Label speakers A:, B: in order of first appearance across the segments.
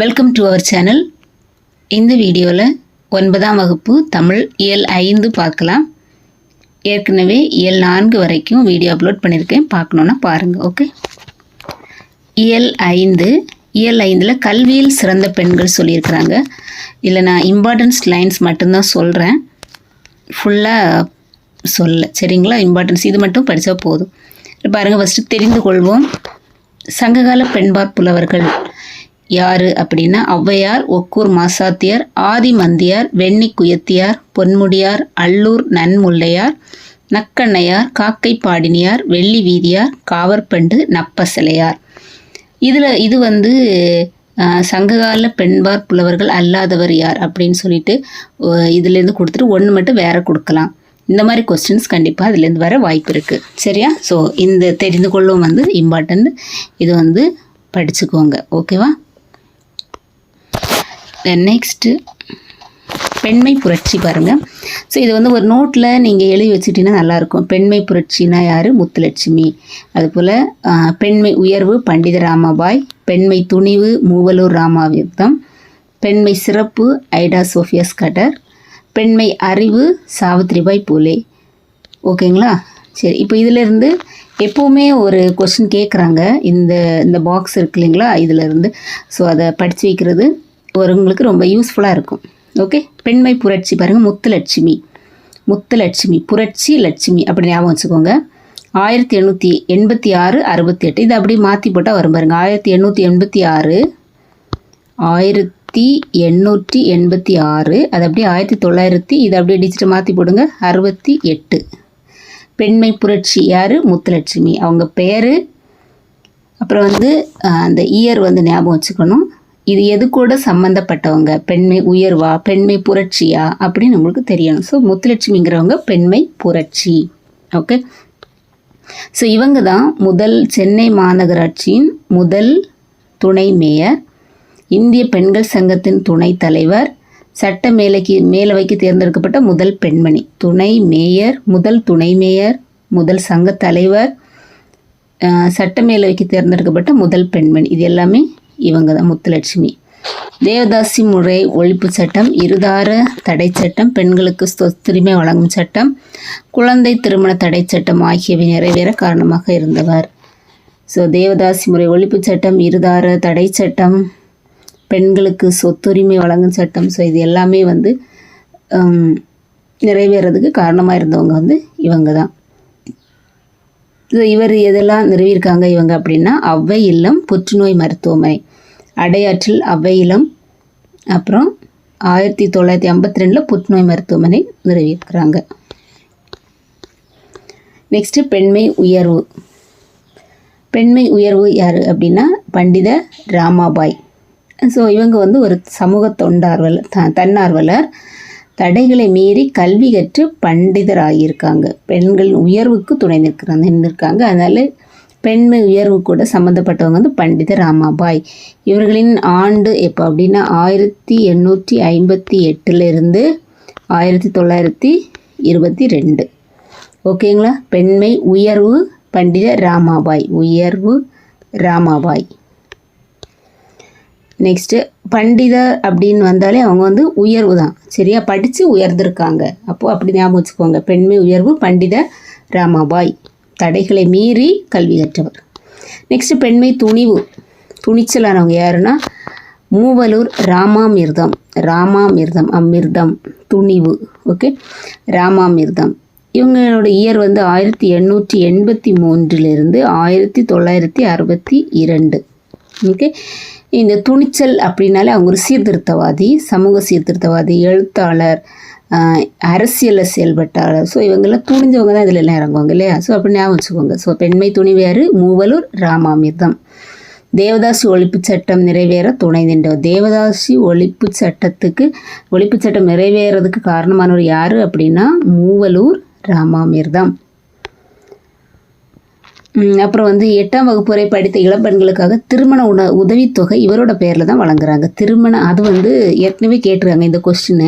A: Welcome to our channel இந்த வீடியோவில் ஒன்பதாம் வகுப்பு தமிழ் இயல் ஐந்து பார்க்கலாம். ஏற்கனவே இயல் நான்கு வரைக்கும் வீடியோ அப்லோட் பண்ணியிருக்கேன் பார்க்கணுன்னா பாருங்கள் ஓகே இயல் ஐந்து இயல் ஐந்தில் கல்வியில் சிறந்த பெண்கள் சொல்லியிருக்கிறாங்க. இதில் நான் இம்பார்ட்டன்ஸ் லைன்ஸ் மட்டும்தான் சொல்கிறேன் ஃபுல்லாக சொல்ல சரிங்களா? இம்பார்ட்டன்ஸ் இது மட்டும் படித்தா போதும். பாருங்கள் ஃபஸ்ட்டு தெரிந்து கொள்வோம். சங்ககால பெண்பார் புலவர்கள் யார் அப்படின்னா ஔவையார் ஒக்கூர் மாசாத்தியார் ஆதிமந்தியார் வெண்ணி குயத்தியார் பொன்முடியார் அல்லூர் நன்முல்லையார் நக்கண்ணையார் காக்கை பாடினியார் வெள்ளி வீதியார் காவற்பண்டு நப்பசிலையார். இதில் இது வந்து சங்ககால பெண்பார் புலவர்கள் அல்லாதவர் யார் அப்படின்னு சொல்லிட்டு இதுலேருந்து கொடுத்துட்டு ஒன்று மட்டும் வேற கொடுக்கலாம். இந்த மாதிரி கொஸ்டின்ஸ் கண்டிப்பாக அதுலேருந்து வர வாய்ப்பு இருக்குது சரியா? ஸோ இந்த தெரிந்து கொள்ளும் வந்து இம்பார்ட்டன்ட் இது வந்து படிச்சுக்கோங்க. ஓகேவா நெக்ஸ்ட்டு பெண்மை புரட்சி பாருங்கள் ஸோ இது வந்து ஒரு நோட்டில் நீங்கள் எழுதி வச்சுட்டீங்கன்னா நல்லாயிருக்கும். பெண்மை புரட்சினா யார்? முத்துலட்சுமி. அதுபோல் பெண்மை உயர்வு பண்டித ராமாபாய் பெண்மை துணிவு மூவலூர் ராமாவிர்த்தம் பெண்மை சிறப்பு ஐடா சோஃபியா ஸ்கட்டர் பெண்மை அறிவு சாவித்ரிபாய் பூலே. ஓகேங்களா? சரி இப்போ இதிலேருந்து எப்போவுமே ஒரு கொஷின் கேட்குறாங்க. இந்த இந்த பாக்ஸ் இருக்கு இல்லைங்களா? இதிலேருந்து. ஸோ அதை படித்து வைக்கிறது. ஒருவங்களுக்கு ரொம்ப யூஸ்ஃபுல்லாக இருக்கும். ஓகே பெண்மை புரட்சி பாருங்கள் முத்துலட்சுமி. முத்துலட்சுமி புரட்சி லட்சுமி அப்படி ஞாபகம் வச்சுக்கோங்க. ஆயிரத்தி எண்ணூற்றி எண்பத்தி ஆறு அறுபத்தி எட்டு. இது அப்படியே மாற்றி போட்டால் வரும் பாருங்கள் ஆயிரத்தி எண்ணூற்றி எண்பத்தி ஆறு ஆயிரத்தி எண்ணூற்றி எண்பத்தி ஆறு அது அப்படியே ஆயிரத்தி தொள்ளாயிரத்தி இதை அப்படியே டிஜிட்டல் மாற்றி போடுங்க. அறுபத்தி எட்டு. பெண்மை புரட்சி யார்? முத்துலட்சுமி. அவங்க பேர் அப்புறம் வந்து அந்த இயர் வந்து ஞாபகம் வச்சுக்கணும். இது எது கூட சம்மந்தப்பட்டவங்க பெண்மை உயர்வா? பெண்மை புரட்சியா? அப்படின்னு உங்களுக்கு தெரியணும். ஸோ முத்துலட்சுமிங்கிறவங்க பெண்மை புரட்சி. ஓகே ஸோ இவங்க தான் முதல் சென்னை மாநகராட்சியின் முதல் துணை மேயர். இந்திய பெண்கள் சங்கத்தின் துணைத் தலைவர். சட்ட மேலைக்கு மேலவைக்கு தேர்ந்தெடுக்கப்பட்ட முதல் பெண்மணி. துணை மேயர் முதல் துணை மேயர் முதல் சங்க தலைவர். சட்ட மேலவைக்கு தேர்ந்தெடுக்கப்பட்ட முதல் பெண்மணி. இது எல்லாமே இவங்க தான் முத்துலட்சுமி. தேவதாசி முறை ஒழிப்பு சட்டம் இருதார தடை சட்டம் பெண்களுக்கு சொத்துரிமை வழங்கும் சட்டம் குழந்தை திருமண தடை சட்டம் ஆகியவை நிறைவேற காரணமாக இருந்தவர். ஸோ தேவதாசி முறை ஒழிப்பு சட்டம் இருதார தடை சட்டம் பெண்களுக்கு சொத்துரிமை வழங்கும் சட்டம் ஸோ இது எல்லாமே வந்து நிறைவேறதுக்கு காரணமாக இருந்தவங்க வந்து இவங்க தான் இவர் எதெல்லாம் நிறுவியிருக்காங்க இவங்க அப்படின்னா அவ்வை இல்லம் புற்றுநோய் மருத்துவமனை. அடையாற்றில் அவ்வை அப்புறம் ஆயிரத்தி தொள்ளாயிரத்தி ஐம்பத்தி ரெண்டில் புற்றுநோய் மருத்துவமனை நிறுவியிருக்கிறாங்க. நெக்ஸ்ட்டு பெண்மை உயர்வு. பெண்மை உயர்வு யார் அப்படின்னா பண்டித ராமாபாய். ஸோ இவங்க வந்து ஒரு சமூக தொண்டார்வலர் த தன்னார்வலர். தடைகளை மீறி கல்வி கற்று பண்டிதராகியிருக்காங்க. பெண்களின் உயர்வுக்கு துணை நிற்கிறாங்க நின்றுருக்காங்க. அதனால் பெண்மை உயர்வு கூட சம்மந்தப்பட்டவங்க வந்து பண்டித ராமாபாய். இவர்களின் ஆண்டு எப்போ அப்படின்னா ஆயிரத்தி எண்ணூற்றி ஐம்பத்தி எட்டுலேருந்து ஆயிரத்தி தொள்ளாயிரத்தி இருபத்தி ரெண்டு. ஓகேங்களா பெண்மை உயர்வு பண்டித ராமாபாய். உயர்வு ராமாபாய். நெக்ஸ்ட்டு பண்டிதர் அப்படின்னு வந்தாலே அவங்க வந்து உயர்வு தான். சரியா? படித்து உயர்ந்திருக்காங்க. அப்போது அப்படி ஞாபகம் வச்சுக்கோங்க. பெண்மை உயர்வு பண்டித ராமாபாய். தடைகளை மீறி கல்வி கற்றவர். நெக்ஸ்ட்டு பெண்மை துணிவு. துணிச்சலானவங்க யாருன்னா மூவலூர் ராமாமிர்தம். ராமாமிர்தம் அமிர்தம் துணிவு. ஓகே ராமாமிர்தம். இவங்களோட இயர் வந்து ஆயிரத்தி எண்ணூற்றி எண்பத்தி மூன்றிலிருந்து ஆயிரத்தி தொள்ளாயிரத்தி அறுபத்தி இரண்டு. ஓகே இந்த துணிச்சல் அப்படின்னாலே அவங்க ஒரு சீர்திருத்தவாதி சமூக சீர்திருத்தவாதி எழுத்தாளர் அரசியலில் செயல்பட்டாளர் ஸோ இவங்கெல்லாம் துணிஞ்சவங்க தான் இதில் எல்லாம் இறங்குவாங்க இல்லையா? ஸோ அப்படி ஞாபகம் வச்சுக்கோங்க. ஸோ பெண்மை துணிவியார் மூவலூர் ராமாமிர்தம். தேவதாசி ஒழிப்பு சட்டம் நிறைவேற துணை நின்றவர். தேவதாசி ஒழிப்பு சட்டத்துக்கு ஒழிப்பு சட்டம் நிறைவேறதுக்கு காரணமானவர் யார் அப்படின்னா மூவலூர் ராமாமிர்தம். அப்புறம் வந்து எட்டாம் வகுப்பு வரை படித்த இளம்பெண்களுக்காக திருமண உண உதவித்தொகை இவரோட பேரில் தான் வழங்குறாங்க. திருமணம் அது வந்து ஏற்கனவே கேட்டிருக்காங்க இந்த கொஸ்டின்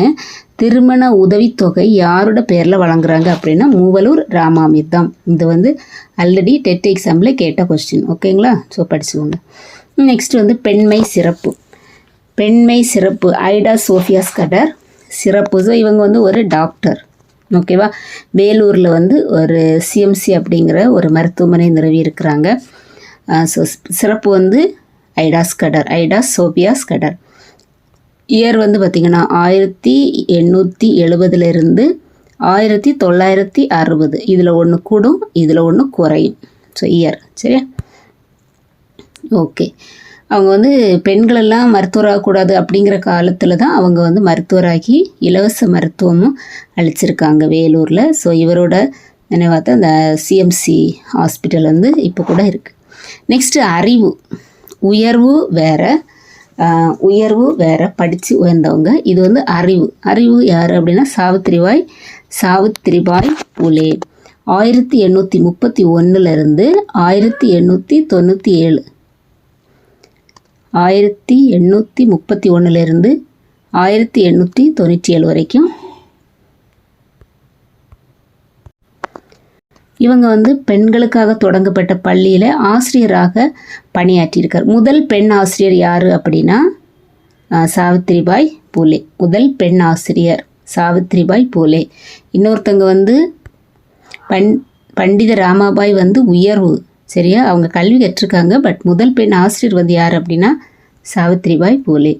A: திருமண உதவித்தொகை யாரோட பேரில் வழங்குறாங்க அப்படின்னா மூவலூர் ராமாமிர்தம் இது வந்து ஆல்ரெடி டெட் எக்ஸாமில் கேட்ட கொஸ்டின் ஓகேங்களா ஸோ படிச்சுக்கோங்க. நெக்ஸ்ட் வந்து பெண்மை சிறப்பு. பெண்மை சிறப்பு. ஐடா சோஃபியா ஸ்கடர் சிறப்பு. ஸோ இவங்க வந்து ஒரு டாக்டர் ஓகேவா வேலூரில் வந்து ஒரு சிஎம்சி அப்படிங்கிற ஒரு மருத்துவமனை நிறுவி இருக்கிறாங்க. ஸோ சிறப்பு வந்து ஐடா ஸ்கடர் ஐடா சோபியா ஸ்கடர் இயர் வந்து பார்த்திங்கன்னா ஆயிரத்தி எண்ணூற்றி எழுபதுலேருந்து ஆயிரத்தி தொள்ளாயிரத்தி அறுபது. இதில் ஒன்று கூடும் இதில் ஒன்று குறையும். ஸோ இயர் சரியா? ஓகே அவங்க வந்து பெண்களெல்லாம் மருத்துவராகக்கூடாது அப்படிங்கிற காலத்தில் தான் அவங்க வந்து மருத்துவராகி இலவச மருத்துவமும் அளிச்சிருக்காங்க வேலூரில். ஸோ இவரோட நினைவாக அந்த சிஎம்சி ஹாஸ்பிட்டல் வந்து இப்போ கூட இருக்குது நெக்ஸ்ட்டு அறிவு. உயர்வு வேறு. உயர்வு வேறு படித்து உயர்ந்தவங்க. இது வந்து அறிவு. அறிவு யார் அப்படின்னா சாவித்திரிபாய் சாவித்திரிபாய் புலே. ஆயிரத்தி எண்ணூற்றி முப்பத்தி ஒன்றுலேருந்து ஆயிரத்தி எண்ணூற்றி தொண்ணூற்றி ஏழு. ஆயிரத்தி எண்ணூற்றி முப்பத்தி ஒன்றுலேருந்து ஆயிரத்தி எண்ணூற்றி தொண்ணூற்றி ஏழு வரைக்கும் இவங்க வந்து பெண்களுக்காக தொடங்கப்பட்ட பள்ளியில் ஆசிரியராக பணியாற்றியிருக்கார். முதல் பெண் ஆசிரியர் யார் அப்படின்னா சாவித்திரிபாய் பூலே. முதல் பெண் ஆசிரியர் சாவித்திரிபாய் பூலே. இன்னொருத்தங்க வந்து பண் பண்டித ராமாபாய் வந்து உயர்வு சரியா? அவங்க கல்வி கற்றுருக்காங்க பட் முதல் பெண் ஆசிரியர் வந்து யார் அப்படின்னா சாவித்ரிபாய் பூலே.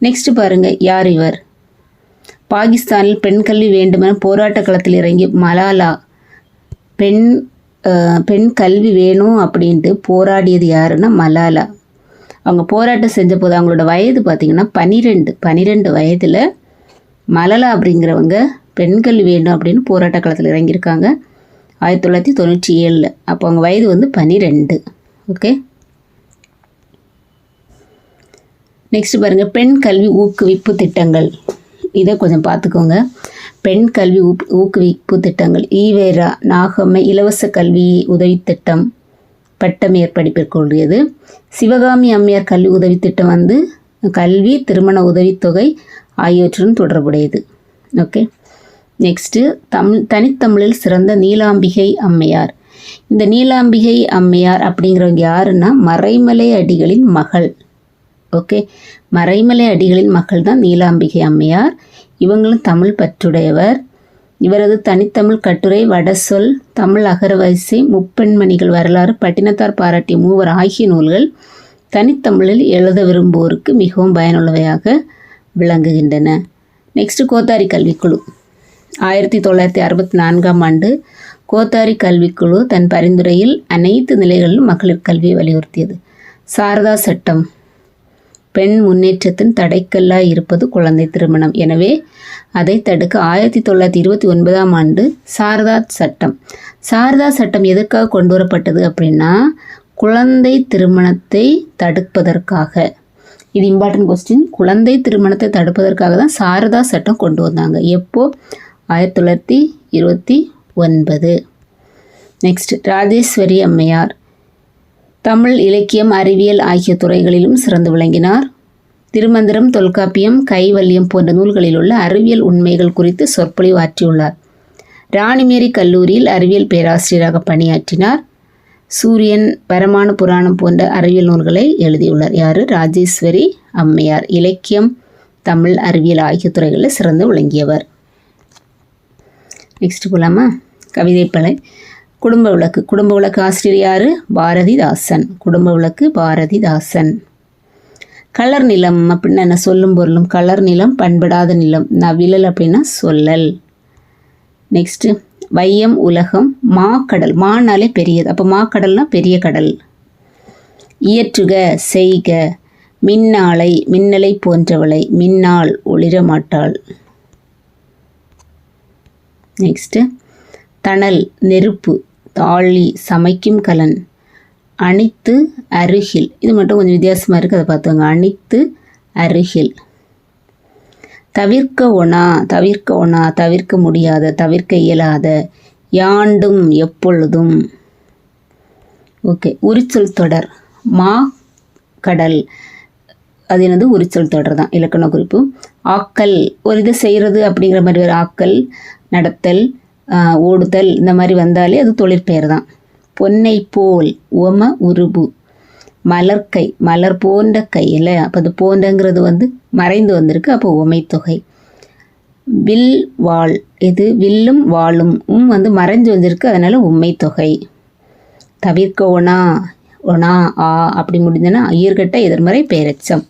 A: நெக்ஸ்ட் பாருங்கள் யார் இவர்? பாகிஸ்தானில் பெண் கல்வி வேண்டுமென போராட்ட களத்தில் இறங்கி மலாலா பெண் பெண் கல்வி வேணும் அப்படின்ட்டு போராடியது யாருன்னா மலாலா. அவங்க போராட்டம் செஞ்ச போது அவங்களோட வயது பார்த்திங்கன்னா பன்னிரெண்டு பன்னிரெண்டு வயதில் மலலா அப்படிங்கிறவங்க பெண் கல்வி அப்படின்னு போராட்ட காலத்தில் இறங்கியிருக்காங்க. ஆயிரத்தி தொள்ளாயிரத்தி தொண்ணூற்றி ஏழில். அப்போ அவங்க வயது வந்து பன்னிரெண்டு ஓகே? நெக்ஸ்ட் பாருங்கள் பெண் கல்வி ஊக்குவிப்பு திட்டங்கள். இதை கொஞ்சம் பார்த்துக்கோங்க பெண் கல்வி ஊக்குவிப்பு திட்டங்கள். ஈவேரா நாகம்மை இலவச கல்வி உதவி திட்டம் பட்டம் ஏற்படிப்பிற்குரியது சிவகாமி அம்மையார் கல்வி உதவி திட்டம் வந்து கல்வி திருமண உதவித்தொகை ஆகியவற்றுடன் தொடர்புடையது. ஓகே. நெக்ஸ்ட்டு தமிழ் தனித்தமிழில் சிறந்த நீலாம்பிகை அம்மையார். இந்த நீலாம்பிகை அம்மையார் அப்படிங்கிறவங்க யாருன்னா மறைமலை அடிகளின் மகள். ஓகே. மறைமலை அடிகளின் மகள் தான் நீலாம்பிகை அம்மையார். இவங்களும் தமிழ் பற்றுடையவர். இவரது தனித்தமிழ் கட்டுரை வடசொல் தமிழ் அகரவரிசை முப்பெண்மணிகள் வரலாறு பட்டினத்தார் பாராட்டிய மூவர் ஆகிய நூல்கள் தனித்தமிழில் எழுத விரும்புவோருக்கு மிகவும் பயனுள்ளவையாக விளங்குகின்றன. நெக்ஸ்ட்டு கோத்தாரி கல்விக்குழு. ஆயிரத்தி தொள்ளாயிரத்தி அறுபத்தி நான்காம் ஆண்டு கோத்தாரி கல்விக்குழு தன் பரிந்துரையில் அனைத்து நிலைகளிலும் மகளிர் கல்வியை வலியுறுத்தியது. சாரதா சட்டம். பெண் முன்னேற்றத்தின் தடைக்கல்லாய் இருப்பது குழந்தை திருமணம். எனவே அதை தடுக்க ஆயிரத்தி தொள்ளாயிரத்தி இருபத்தி ஒன்பதாம் ஆண்டு சாரதா சட்டம். சாரதா சட்டம் எதற்காக கொண்டு வரப்பட்டது அப்படின்னா குழந்தை திருமணத்தை தடுப்பதற்காக. இது இம்பார்ட்டன்ட் கொஸ்டின் குழந்தை திருமணத்தை தடுப்பதற்காக தான் சாரதா சட்டம் கொண்டு வந்தாங்க. எப்போ? ஆயிரத்தி தொள்ளாயிரத்தி இருபத்தி ஒன்பது. நெக்ஸ்ட் ராஜேஸ்வரி அம்மையார். தமிழ் இலக்கியம் அறிவியல் ஆகிய துறைகளிலும் சிறந்து விளங்கினார். திருமந்திரம் தொல்காப்பியம் கைவல்யம் போன்ற நூல்களில் உள்ள அறிவியல் உண்மைகள் குறித்து சொற்பொழிவு ஆற்றியுள்ளார் ராணிமேரி கல்லூரியில் அறிவியல் பேராசிரியராக பணியாற்றினார். சூரியன் பரமான புராணம் போன்ற அறிவியல் நூல்களை எழுதியுள்ளார். யார்? ராஜேஸ்வரி அம்மையார். இலக்கியம் தமிழ் அறிவியல் ஆகிய துறைகளில் சிறந்து விளங்கியவர். நெக்ஸ்ட் போகலாமா கவிதைப்பலை குடும்ப விளக்கு. குடும்ப விளக்கு ஆசிரியர் யார்? பாரதிதாசன். குடும்ப விளக்கு பாரதிதாசன். கலர் நிலம் அப்படின்னா என்ன? சொல்லும் பொருளும் கலர் நிலம் பண்படாத நிலம். நவிழல் அப்படின்னா சொல்லல். நெக்ஸ்ட்டு வையம் உலகம் மா கடல் மானாலே பெரியது. அப்போ மா கடல்னால் பெரிய கடல். இயற்றுக செய்க மின்னாலை மின்னலை போன்றவளை. மின்னால் ஒளிர மாட்டாள். நெக்ஸ்ட்டு தணல் நெருப்பு. தாழி சமைக்கும் கலன். அணித்து அருகில். இது மட்டும் கொஞ்சம் வித்தியாசமாக இருக்குது அதை பார்த்துங்க அணித்து அருகில். தவிர்க்க ஒணா தவிர்க்க ஒணா தவிர்க்க முடியாத தவிர்க்க இயலாத யாண்டும் எப்பொழுதும். ஓகே உரிச்சொல் தொடர். மா கடல். அது என்னது? உரிச்சொல் தொடர் தான் இலக்கண குறிப்பு. ஆக்கல். ஒரு இதை செய்கிறது அப்படிங்கிற மாதிரி ஒரு ஆக்கல் நடத்தல் ஓடுதல் இந்த மாதிரி வந்தாலே அது தொழிற்பெயர் தான். பொன்னை போல் உம உருபு. மலர்கை மலர் போன்ற கையில் அப்போ அது போன்றங்கிறது வந்து மறைந்து வந்திருக்கு. அப்போ உமைத்தொகை வில் வாள் இது வில்லும் வாளும் உம் வந்து மறைஞ்சு வந்திருக்கு. அதனால் உண்மை தொகை. தவிர்க்க ஒனா ஒனா ஆ அப்படி முடிஞ்சதுன்னா ஈர்கட்ட எதிர்மறை பேரச்சம்.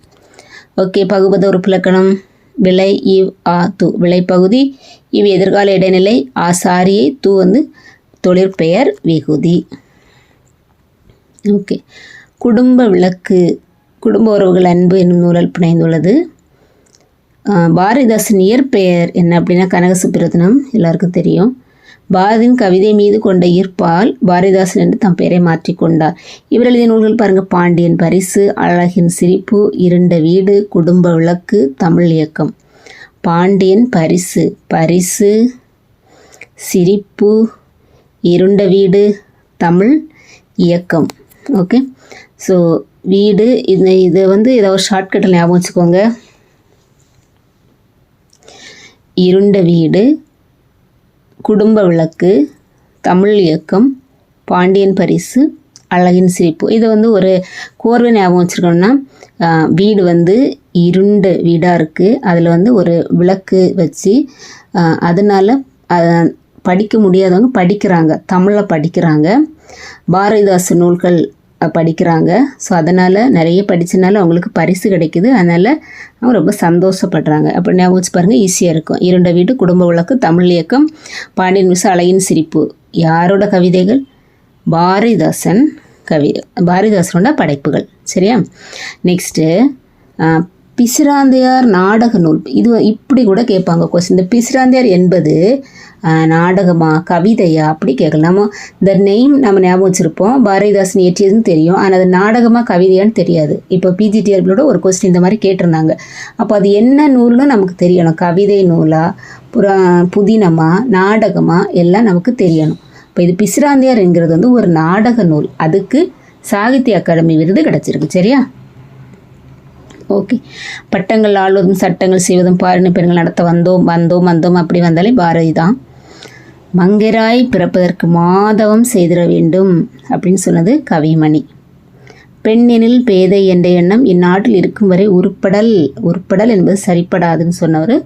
A: ஓகே பகுபத உறுப்பிலக்கணம் விலை இவ் ஆ து. விளைப்பகுதி இவ் எதிர்கால இடைநிலை ஆ சாரியை தூ வந்து தொழிற்பெயர் விகுதி. ஓகே. குடும்ப விளக்கு குடும்ப உறவுகள் அன்பு என்னும் நூலல் பிணைந்துள்ளது. பாரதிதாசன் இயற்பெயர் என்ன அப்படின்னா கனகசுப்பிரதனம் எல்லாருக்கும் தெரியும். பாரதியின் கவிதை மீது கொண்ட ஈர்ப்பால் பாரதிதாசன் என்று தம் பெயரை மாற்றிக்கொண்டார் இவர் எழுதிய நூல்கள் பாருங்கள் பாண்டியன் பரிசு அழகின் சிரிப்பு இருண்ட வீடு குடும்ப விளக்கு தமிழ் இயக்கம். பாண்டியன் பரிசு. பரிசு சிரிப்பு இருண்ட வீடு தமிழ் இயக்கம். ஓகே ஸோ வீடு இது இதை வந்து ஏதோ ஒரு ஷார்ட்கட்டில் ஞாபகம் வச்சுக்கோங்க. இருண்ட வீடு குடும்ப விளக்கு தமிழ் இயக்கம் பாண்டியன் பரிசு அழகின் சிரிப்பு. இது வந்து ஒரு கோர்வை ஞாபகம் வச்சுருக்கோம்னா வீடு வந்து இருண்டு வீடாக இருக்குது அதில் வந்து ஒரு விளக்கு வச்சு அதனால் படிக்க முடியாதவங்க படிக்கிறாங்க. தமிழில் படிக்கிறாங்க. பாரதிதாசன் நூல்கள் படிக்கிறாங்க. ஸோ அதனால் நிறைய படித்தனால அவங்களுக்கு பரிசு கிடைக்குது. அதனால் அவங்க ரொம்ப சந்தோஷப்படுறாங்க. அப்படி ஞாபகம் வச்சு பாருங்கள் ஈஸியாக இருக்கும். இரண்ட வீடு குடும்ப விளக்கு தமிழ் இயக்கம் பாண்டியன் மிஸ் அலையின் சிரிப்பு. யாரோட கவிதைகள்? பாரதிதாசன் கவி பாரதிதாசனோட படைப்புகள். சரியா? நெக்ஸ்ட்டு பிசிராந்தையார் நாடக நூல். இது இப்படி கூட கேட்பாங்க கொஸ்டின் இந்த பிசிராந்தையார் என்பது நாடகமா கவிதையா? அப்படி கேட்கலாம். நம்ம இந்த நெய்ம் நம்ம ஞாபகம் வச்சுருப்போம். பாரதிதாசன் இயற்றியதுன்னு தெரியும். ஆனால் அது நாடகமாக கவிதையான்னு தெரியாது. இப்போ பிஜிடிஆர்களோட ஒரு கொஸ்டின் இந்த மாதிரி கேட்டிருந்தாங்க. அப்போ அது என்ன நூல்னு நமக்கு தெரியணும். கவிதை நூலா புறா புதினமா நாடகமா? எல்லாம் நமக்கு தெரியணும். இப்போ இது பிசிராந்தியார்ங்கிறது வந்து ஒரு நாடக நூல். அதுக்கு சாகித்ய அகாடமி விருது கிடச்சிருக்கு. சரியா? ஓகே பட்டங்கள் ஆள்வதும் சட்டங்கள் செய்வதும் பாரின பெண்கள் நடத்த வந்தோம் வந்தோம் வந்தோம். அப்படி வந்தாலே பாரதி தான். மங்கராய் பிறப்பதற்கு மாதவம் செய்திட வேண்டும் அப்படின்னு சொன்னது கவிமணி. பெண்ணெனில் பேதை என்ற எண்ணம் இந்நாட்டில் இருக்கும் வரை உருப்படல் உருப்படல் என்பது சரிப்படாதுன்னு சொன்னவர்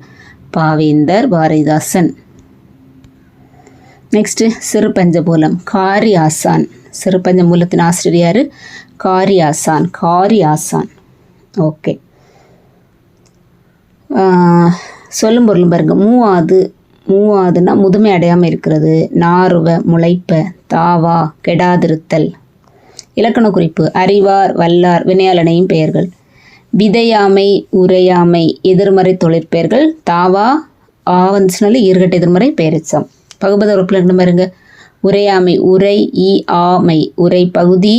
A: பாவேந்தர் பாரதிதாசன். நெக்ஸ்ட்டு சிறு பஞ்சமூலம் காரி ஆசான் சிறு பஞ்சமூலத்தின் ஆசிரியர் காரி ஆசான் காரி ஆசான் ஓகே சொல்லும் பொருளும் பாருங்க. மூவாது மூவாதுன்னா முதுமை அடையாமல் இருக்கிறது. நாறுவ முளைப்ப தாவா கெடாதிருத்தல். இலக்கண குறிப்பு. அறிவார் வல்லார் வினையாளனையும் பெயர்கள். விதையாமை உரையாமை எதிர்மறை தொழிற்பெயர்கள். தாவா ஆவன்ஸ்னால ஈர்கட்ட எதிர்மறை பெயரிச்சம். பகுபத உறுப்பினர் பாருங்க. உரையாமை உரை இ ஆமை உரை பகுதி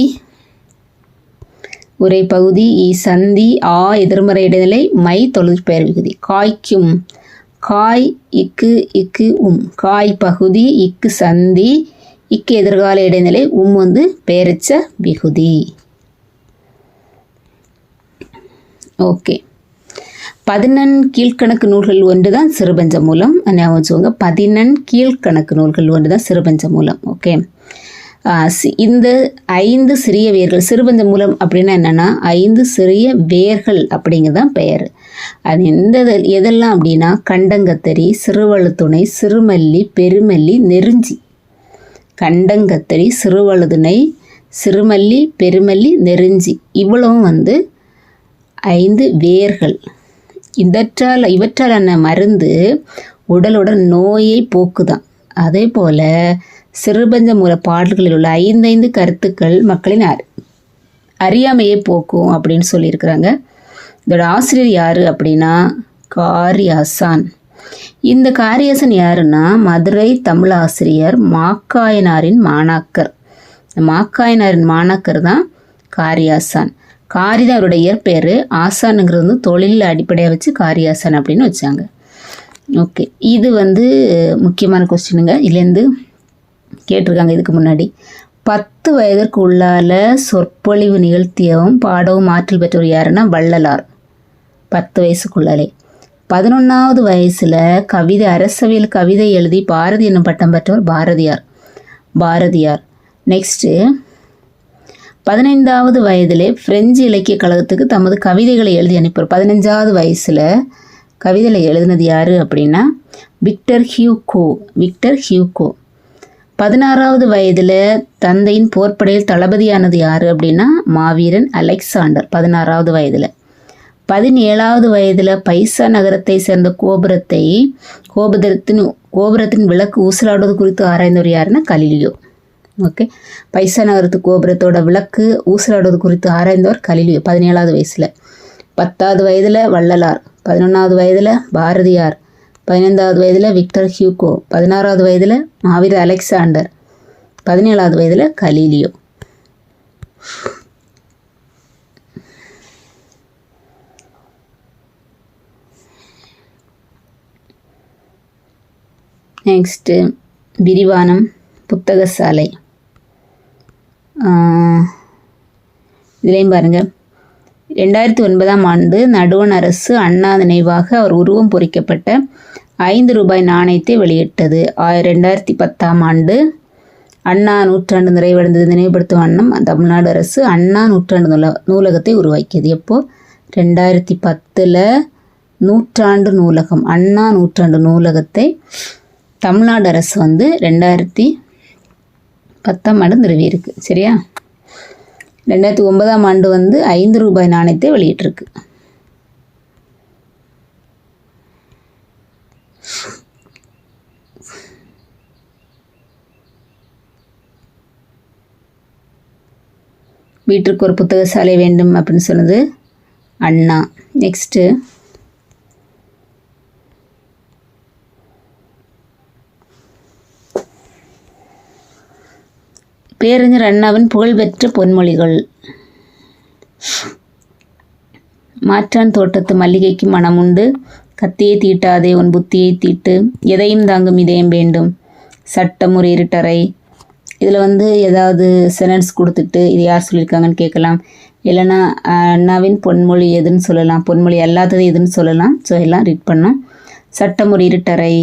A: உரை பகுதி இ சந்தி ஆ எதிர்மறை இடைநிலை மை தொழிற்பெயர் விகுதி. காய்க்கும். காய் இக்கு இக்கு உம். காய் பகுதி இக்கு சந்தி இக்கு எதிர்கால இடைநிலை உம் வந்து பெயரிச்ச விகுதி. ஓகே. பதினெண் கீழ்க்கணக்கு நூல்கள் ஒன்று தான் சிறுபஞ்ச மூலம். ஞாபகம் வச்சுக்கோங்க. பதினெண் கீழ்க்கணக்கு நூல்கள் ஒன்று தான் சிறுபஞ்ச மூலம். ஓகே. இந்த ஐந்து சிறிய வேர்கள் சிறுபஞ்ச மூலம் அப்படின்னா என்னென்னா ஐந்து சிறிய வேர்கள் அப்படிங்கிறதான் பெயர். அது எந்த எதெல்லாம் அப்படின்னா கண்டங்கத்தரி சிறுவழுத்துணை சிறுமல்லி பெருமல்லி நெருஞ்சி. கண்டங்கத்தரி சிறுவழுதுணை சிறுமல்லி பெருமல்லி நெருஞ்சி. இவ்வளவும் வந்து ஐந்து வேர்கள். இதற்றால் இவற்றாலான மருந்து உடலோட நோயை போக்குதான். அதே போல் சிறுபஞ்ச மூல பாடல்களில் உள்ள ஐந்தைந்து கருத்துக்கள் மக்களின் அறி அறியாமையை போக்கும் அப்படின்னு சொல்லியிருக்கிறாங்க. இதோட ஆசிரியர் யார் அப்படின்னா காரியாசான் இந்த காரியாசன் யாருன்னா மதுரை தமிழ் ஆசிரியர் மாக்காயனாரின் மாணாக்கர். இந்த மாக்காயனாரின் மாணாக்கர் தான் காரியாசான் காரி தான் அவருடைய இயற்பெயர். ஆசானுங்கிறது வந்து தொழிலில் அடிப்படையாக வச்சு காரியாசான் அப்படின்னு வச்சாங்க. ஓகே இது வந்து முக்கியமான கொஸ்டினுங்க இதுலேருந்து கேட்டிருக்காங்க இதுக்கு முன்னாடி. பத்து வயதிற்கு உள்ளால சொற்பொழிவு நிகழ்த்தியவும் பாடவும் ஆற்றல் பெற்றவர் யாருன்னா வள்ளலார். பத்து வயசுக்குள்ளாலே. பதினொன்றாவது வயசில் கவிதை அரசவையில் கவிதை எழுதி பாரதி என்னும் பட்டம் பெற்றவர் பாரதியார். பாரதியார். நெக்ஸ்ட்டு பதினைந்தாவது வயதிலே பிரெஞ்சு இலக்கிய கழகத்துக்கு தமது கவிதைகளை எழுதி அனுப்புவார் பதினஞ்சாவது வயசில் கவிதையில் எழுதினது யார் அப்படின்னா விக்டர் ஹியூகோ. Victor Hugo. பதினாறாவது வயதில் தந்தையின் போர்ப்படையில் தளபதியானது யார் அப்படின்னா மாவீரன் அலெக்சாண்டர் பதினாறாவது வயதில். பதினேழாவது வயதில் பைசா நகரத்தை சேர்ந்த கோபுரத்தை கோபுரத்தின் கோபுரத்தின் விளக்கு ஊசலாடுவது குறித்து ஆராய்ந்தவர் யாருன்னா கலிலியோ. ஓகே? பைசா நகரத்து கோபுரத்தோட விளக்கு ஊசலாடுவது குறித்து ஆராய்ந்தவர் கலிலியோ பதினேழாவது வயசில். பத்தாவது வயதில் வள்ளலார் பதினொன்றாவது வயதில் பாரதியார் பதினைந்தாவது வயதில் விக்டர் ஹியூகோ பதினாறாவது வயதில் மாவீர் அலெக்சாண்டர் பதினேழாவது வயதில் கலீலியோ. நெக்ஸ்ட்டு விரிவானம் புத்தக சாலை இதுலேயும் பாருங்கள் ரெண்டாயிரத்தி ஒன்பதாம் ஆண்டு நடுவண் அரசு அண்ணா நினைவாக அவர் உருவம் பொறிக்கப்பட்ட ஐந்து ரூபாய் நாணயத்தை வெளியிட்டது. ரெண்டாயிரத்தி பத்தாம் ஆண்டு அண்ணா நூற்றாண்டு நிறைவடைந்தது நினைவுபடுத்தும் வண்ணம் தமிழ்நாடு அரசு அண்ணா நூற்றாண்டு நூல நூலகத்தை உருவாக்கியது. எப்போது ரெண்டாயிரத்தி பத்தில் நூற்றாண்டு நூலகம் அண்ணா நூற்றாண்டு நூலகத்தை தமிழ்நாடு அரசு வந்து ரெண்டாயிரத்தி பத்தாம் ஆண்டு நிறுவியிருக்கு. சரியா? ரெண்டாயிரத்தி ஒன்பதாம் ஆண்டு வந்து ஐந்து ரூபாய் நாணயத்தை வெளியிட்டிருக்கு. வீட்டிற்கு ஒரு புத்தக சாலை வேண்டும் அப்படின்னு சொன்னது அண்ணா. நெக்ஸ்ட்டு பேரறிஞர் அண்ணாவின் புகழ்பெற்ற பொன்மொழிகள். மாற்றான் தோட்டத்து மல்லிகைக்கு மனமுண்டு கத்தியை தீட்டாதே உன் புத்தியை தீட்டு எதையும் தாங்கும் இதயம் வேண்டும். சட்டம் ஒரு இருட்டறை. இதில் வந்து ஏதாவது செனன்ஸ் கொடுத்துட்டு இது யார் சொல்லியிருக்காங்கன்னு கேட்கலாம். இல்லைனா அண்ணாவின் பொன்மொழி எதுன்னு சொல்லலாம். பொன்மொழி அல்லாதது எதுன்னு சொல்லலாம். ஸோ எல்லாம் ரீட் பண்ணோம் சட்டம் ஒரு இருட்டறை.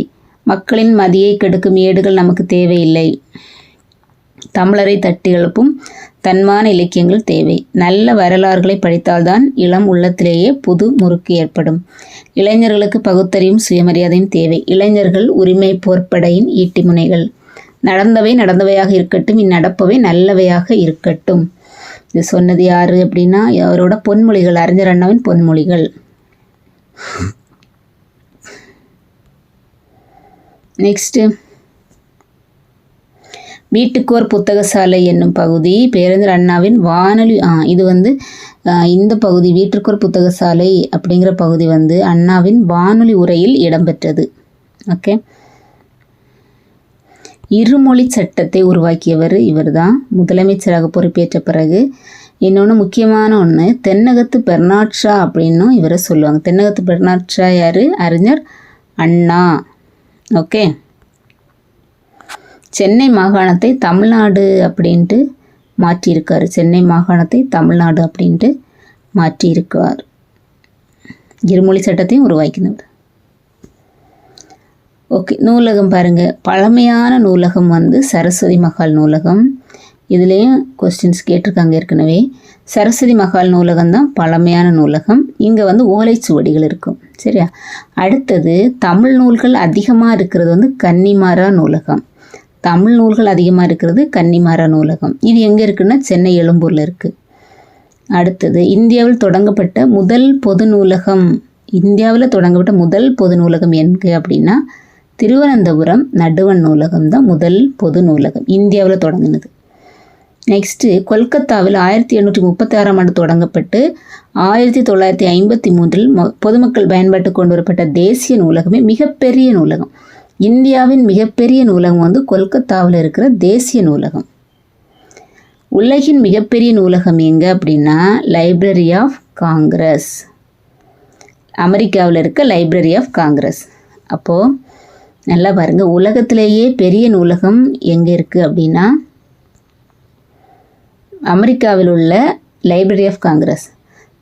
A: மக்களின் மதியை கெடுக்கும் ஏடுகள் நமக்கு தேவையில்லை. தமிழரை தட்டி எழுப்பும். தன்மான இலக்கியங்கள் தேவை. நல்ல வரலாறுகளை படித்தால்தான் இளம் உள்ளத்திலேயே புது முறுக்கு ஏற்படும். இளைஞர்களுக்கு பகுத்தறியும் சுயமரியாதையும் தேவை. இளைஞர்கள் உரிமை போர்ப்படையின் ஈட்டி முனைகள். நடந்தவை நடந்தவையாக இருக்கட்டும் இந்நடப்பவை நல்லவையாக இருக்கட்டும். இது சொன்னது யார் அப்படின்னா அவரோட பொன்மொழிகள் அறிஞர் அண்ணாவின் பொன்மொழிகள். நெக்ஸ்ட்டு வீட்டுக்கோர் புத்தகசாலை என்னும் பகுதி பேரறிஞர் அண்ணாவின் வானொலி இது வந்து இந்த பகுதி வீட்டுக்கோர் புத்தகசாலை அப்படிங்கிற பகுதி வந்து அண்ணாவின் வானொலி உரையில் இடம்பெற்றது. ஓகே. இருமொழி சட்டத்தை உருவாக்கியவர் இவர் தான் முதலமைச்சராக பொறுப்பேற்ற பிறகு இன்னொன்று முக்கியமான ஒன்று தென்னகத்து பெர்னாட்ஷா அப்படின்னும் இவரை சொல்லுவாங்க. தென்னகத்து பெர்னாட்ஷா யார்? அறிஞர் அண்ணா. ஓகே. சென்னை மாகாணத்தை தமிழ்நாடு அப்படின்ட்டு மாற்றியிருக்கார். சென்னை மாகாணத்தை தமிழ்நாடு அப்படின்ட்டு மாற்றியிருக்கார். இருமொழி சட்டத்தையும் உருவாக்கினது ஓகே நூலகம் பாருங்கள் பழமையான நூலகம் வந்து சரஸ்வதி மகால் நூலகம். இதுலேயும் கொஸ்டின்ஸ் கேட்டிருக்காங்க ஏற்கனவே. சரஸ்வதி மகால் நூலகம் தான் பழமையான நூலகம். இங்கே வந்து ஓலைச்சுவடிகள் இருக்கும். சரியா? அடுத்தது தமிழ் நூல்கள் அதிகமாக இருக்கிறது வந்து கன்னிமாரா நூலகம். தமிழ் நூல்கள் அதிகமாக இருக்கிறது கன்னிமாரா நூலகம். இது எங்கே இருக்குன்னா சென்னை எழும்பூரில் இருக்குது அடுத்தது இந்தியாவில் தொடங்கப்பட்ட முதல் பொது நூலகம் இந்தியாவில் தொடங்கப்பட்ட முதல் பொது நூலகம் எங்கே அப்படின்னா திருவனந்தபுரம் நடுவன் நூலகம் தான் முதல் பொது நூலகம் இந்தியாவில் தொடங்கினது. நெக்ஸ்ட்டு கொல்கத்தாவில் ஆயிரத்தி எண்ணூற்றி முப்பத்தி ஆறாம் ஆண்டு தொடங்கப்பட்டு ஆயிரத்தி தொள்ளாயிரத்தி ஐம்பத்தி மூன்றில் பொதுமக்கள் பயன்பாட்டு கொண்டு வரப்பட்ட தேசிய நூலகமே மிகப்பெரிய நூலகம். இந்தியாவின் மிகப்பெரிய நூலகம் வந்து கொல்கத்தாவில் இருக்கிற தேசிய நூலகம். உலகின் மிகப்பெரிய நூலகம் எங்கே அப்படின்னா லைப்ரரி ஆஃப் காங்கிரஸ் அமெரிக்காவில் இருக்க லைப்ரரி ஆஃப் காங்கிரஸ் அப்போது நல்லா பாருங்கள் உலகத்திலேயே பெரிய நூலகம் எங்கே இருக்குது அப்படின்னா அமெரிக்காவில் உள்ள லைப்ரரி ஆஃப் காங்கிரஸ்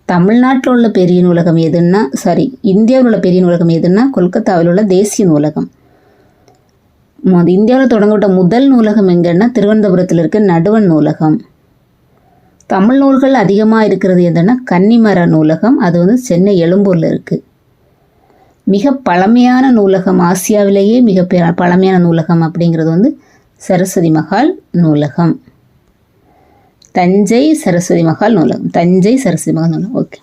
A: தமிழ்நாட்டில் உள்ள பெரிய நூலகம் எதுன்னா சாரி இந்தியாவில் உள்ள பெரிய நூலகம் எதுன்னா கொல்கத்தாவில் உள்ள தேசிய நூலகம். இந்தியாவில் தொடங்கப்பட்ட முதல் நூலகம் எங்கன்னா திருவனந்தபுரத்தில் இருக்க நடுவன் நூலகம். தமிழ் நூல்கள் அதிகமாக இருக்கிறது எதுன்னா கன்னிமர நூலகம் அது வந்து சென்னை எழும்பூரில் இருக்குது மிக பழமையான நூலகம் ஆசியாவிலேயே மிக பழமையான நூலகம் அப்படிங்கிறது வந்து சரஸ்வதி மகால் நூலகம். தஞ்சை சரஸ்வதி மகால் நூலகம் தஞ்சை சரஸ்வதி மகால் நூலகம் ஓகே.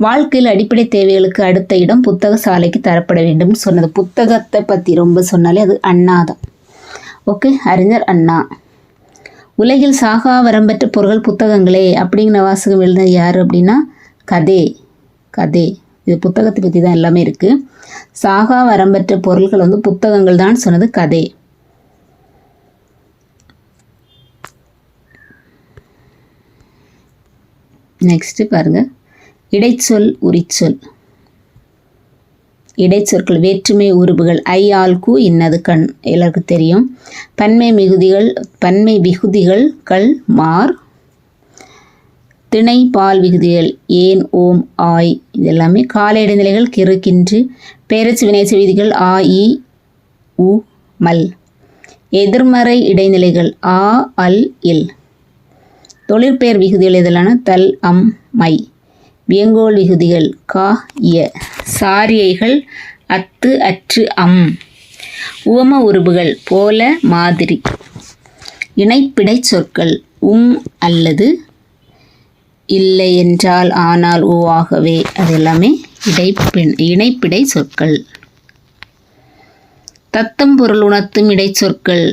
A: வாழ்க்கையில் அடிப்படை தேவைகளுக்கு அடுத்த இடம் புத்தக சாலைக்கு தரப்பட வேண்டும்னு சொன்னது. புத்தகத்தை பற்றி ரொம்ப சொன்னாலே அது அண்ணா தான் ஓகே அறிஞர் அண்ணா. உலகில் சாகா வரம்பெற்ற பொருள்கள் புத்தகங்களே அப்படிங்கிற வாசகம் எழுதினது யார் அப்படின்னா? கதே. கதே. இது புத்தகத்தை பற்றி தான் எல்லாமே இருக்குது சாகா வரம்பெற்ற பொருள்கள் வந்து புத்தகங்கள் தான் சொன்னது கதே. நெக்ஸ்ட்டு பாருங்கள் இடைச்சொல் உரிச்சொல். இடைச்சொற்கள் வேற்றுமை உருபுகள் ஐ ஆல் கு இன்னது கண். எல்லாருக்கும் தெரியும். பன்மை மிகுதிகள் பன்மை விகுதிகள் கள் மார். திணை பால் விகுதிகள் ஏன் ஓம் ஆய். இது எல்லாமே கால இடைநிலைகள் கிறு கின்று. பேரச்சு வினைச்சு விதிகள் ஆ இ உ மல். எதிர்மறை இடைநிலைகள் ஆ அல் இல். தொழிற்பெயர் விகுதிகள் இதெல்லாம் தல் அம் மை. வியங்கோல் விகுதிகள் கா இய சாரியைகள் அத்து அற்று அம். உவம உருபுகள் போல மாதிரி. இணைப்பிடை சொற்கள் உம் அல்லது இல்லை என்றால் ஆனால் ஓ ஆகவே அது எல்லாமே இடைப்பின் இணைப்பிடை சொற்கள். தத்தம் பொருள் உணர்த்தும் இடைச்சொற்கள்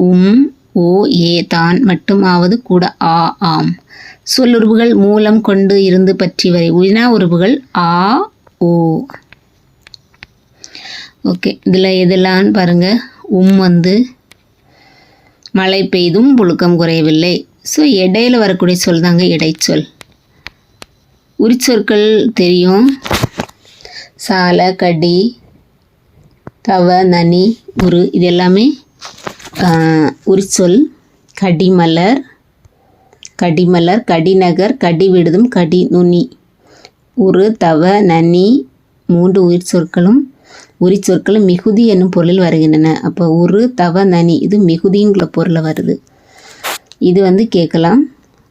A: உம் ஓ ஏ தான் மட்டும் ஆவது கூட ஆ ஆம். சொல்லுருவுகள் மூலம் கொண்டு இருந்து பற்றி வரை வினா உறுப்புகள் ஆ ஓ. ஓகே இதில் எதெல்லாம்னு பாருங்கள் உம் வந்து மழை பெய்தும் புழுக்கம் குறையவில்லை. ஸோ இடையில வரக்கூடிய சொல் தாங்க இடைச்சொல். உரிச்சொற்கள் தெரியும். சால கடி தவ நனி உரு இது எல்லாமே உரிச்சொல் கடிமலர் கடிமலர் கடிநகர் கடி விடுதும் கடி நுனி. உரு தவ நனி மூன்று உயிர் சொற்களும் உரி சொற்களும் மிகுதி என்னும் பொருளில் வருகின்றன. அப்போ உரு தவ நனி இது மிகுதிங்கிற பொருளில் வருது. இது வந்து கேட்கலாம்.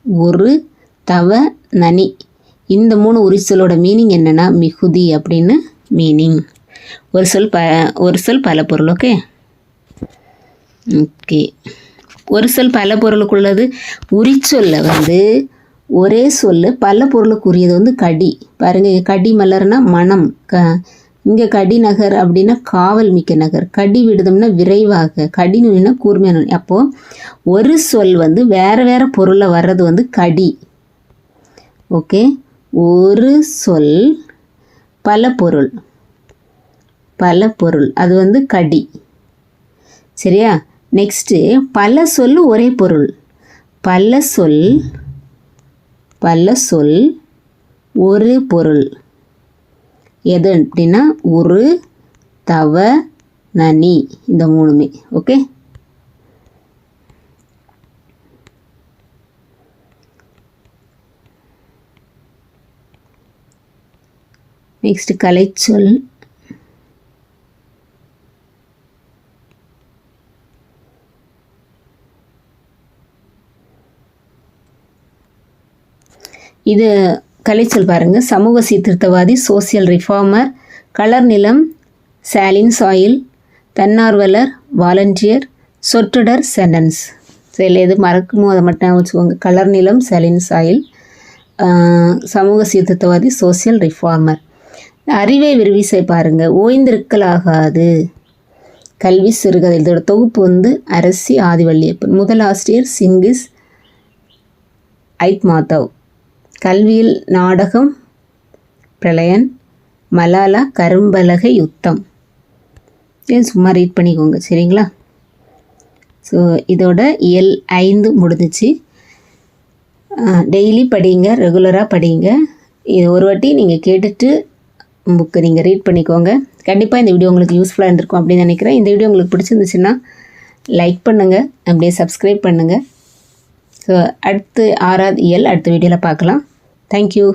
A: ஒரு தவ நனி இந்த மூணு உரிச்சொலோட மீனிங் என்னன்னா மிகுதி அப்படின்னு மீனிங் ஒரு சொல் ப ஒரு சொல் பல பொருள் ஓகே ஓகே. ஒரு சொல் பல பொருளுக்குள்ளது. உரிச்சொல்ல வந்து ஒரே சொல் பல பொருளுக்குரியது வந்து கடி. பாருங்கள் கடி மலர்னா மனம். க இங்கே கடி நகர் அப்படின்னா காவல் மிக்க நகர். கடி விடுதம்னா விரைவாக. கடி நுனினா கூர்மையான நுனி. ஒரு சொல் வந்து வேறு வேறு பொருளில் வர்றது வந்து கடி. ஓகே? ஒரு சொல் பல பொருள். பல பொருள். அது வந்து கடி. சரியா? நெக்ஸ்ட்டு பல சொல் ஒரே பொருள். பல சொல் பல சொல் ஒரு பொருள். எது அப்படின்னா ஒரு தவ நனி இந்த மூணுமே ஓகே நெக்ஸ்ட் கலைச்சொல். இது கலைச்சல் பாருங்க. சமூக சீர்திருத்தவாதி சோசியல் ரிஃபார்மர் கலர் நிலம் சாலின் சாயில் தன்னார்வலர் வாலண்டியர் சொற்றொடர் சென்டன்ஸ் சில எது மறக்குமோ அதை மட்டும் வச்சுக்கோங்க. கலர் நிலம் சாலின் சாயில் சமூக சீர்திருத்தவாதி சோசியல் ரிஃபார்மர் அறிவை விரிவிசை பாருங்கள் ஓய்ந்திருக்கலாகாது. கல்வி சிறுகதை. இதோட தொகுப்பு வந்து அரசி ஆதிவள்ளியப்பன் முதல் ஆசிரியர் சிங்கிஸ் ஐத் மாதவ் கல்வியில் நாடகம் பிரளயன் மலாலா கரும்பலகை யுத்தம். இது சும்மா ரீட் பண்ணிக்கோங்க சரிங்களா? ஸோ இதோட இயல் ஐந்து முடிஞ்சிச்சு. டெய்லி படிங்க ரெகுலராக படிங்க. இது ஒரு வாட்டி நீங்கள் கேட்டுட்டு புக்கு நீங்கள் ரீட் பண்ணிக்கோங்க. கண்டிப்பாக இந்த வீடியோ உங்களுக்கு யூஸ்ஃபுல்லாக இருந்திருக்கும் அப்படின்னு நினைக்கிறேன். இந்த வீடியோ உங்களுக்கு பிடிச்சிருந்துச்சுன்னா லைக் பண்ணுங்கள் அப்படியே சப்ஸ்கிரைப் பண்ணுங்கள் ஸோ அடுத்து ஆறாவது இயல் அடுத்த வீடியோவில் பார்க்கலாம். தேங்க்யூ